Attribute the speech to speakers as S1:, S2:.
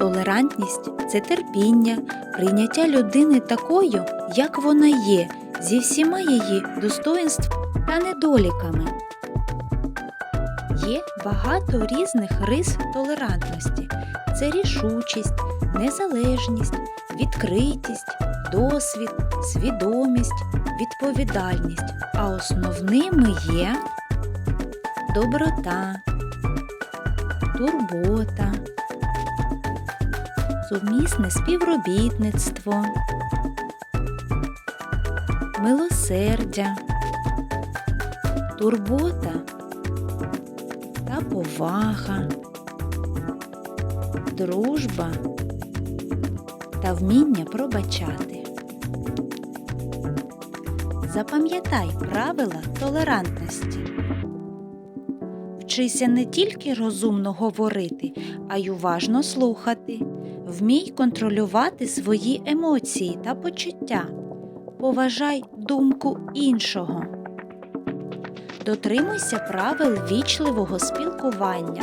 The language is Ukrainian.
S1: Толерантність це терпіння, прийняття людини такою, як вона є, зі всіма її достоїнствами та недоліками. Є багато різних рис толерантності: це рішучість, незалежність, відкритість, досвід, свідомість, відповідальність. А основними є доброта, турбота, сумісне співробітництво, милосердя, турбота та повага, дружба та вміння пробачати. Запам'ятай правила толерантності. Вчися не тільки розумно говорити, а й уважно слухати. Вмій контролювати свої емоції та почуття. Поважай думку іншого. Дотримуйся правил вічливого спілкування.